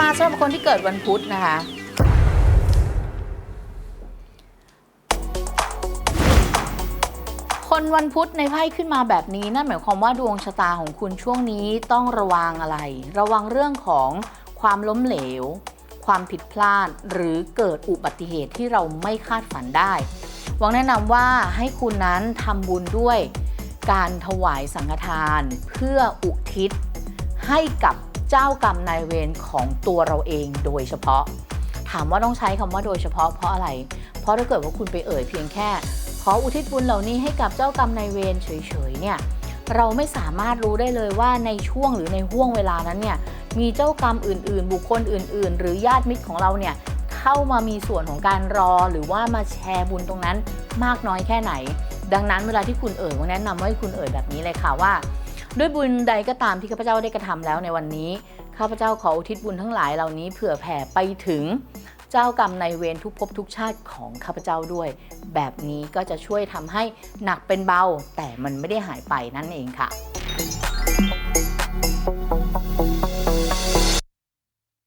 มาเฉพาะคนะคะ คนวันพุธในไพ่ขึ้นมาแบบนี้นั่นหมายความว่าดวงชะตาของคุณช่วงนี้ต้องระวังอะไร ระวังเรื่องของความล้มเหลว ความผิดพลาดหรือเกิดอุบัติเหตุที่เราไม่คาดฝันได้หวังแนะนำว่าให้คุณนั้นทำบุญด้วยการถวายสังฆทานเพื่ออุทิศ ให้กับเจ้ากรรมนายเวรของตัวเราเองโดยเฉพาะ ถามว่าต้องใช้คำว่าโดยเฉพาะเพราะอะไร เพราะถ้าเกิดว่าคุณไปเอ่ยเพียงแค่ ขออุทิศบุญเหล่านี้ให้กับเจ้ากรรมนายเวรเฉยๆเนี่ยเราไม่สามารถรู้ได้เลยว่าในช่วงหรือในห่วงเวลานั้นเนี่ยมีเจ้ากรรมอื่นๆ บุคคลอื่น ๆ หรือญาติมิตรของเราเนี่ยเข้ามามีส่วนของการรอหรือว่ามาแชร์บุญตรงนั้นมากน้อยแค่ไหน ดังนั้นเวลาที่คุณเอ่ยผมแนะนำว่าให้คุณเอ่ยแบบนี้เลยค่ะว่า ด้วยบุญใดก็ตามที่ข้าพเจ้าได้กระทำแล้วในวันนี้ ข้าพเจ้าขออุทิศบุญทั้งหลายเหล่านี้เผื่อแผ่ไปถึงเจ้ากรรมในเวรทุกภพทุกชาติของข้าพเจ้าด้วย แบบนี้ก็จะช่วยทำให้หนักเป็นเบา แต่มันไม่ได้หายไปนั่นเองค่ะ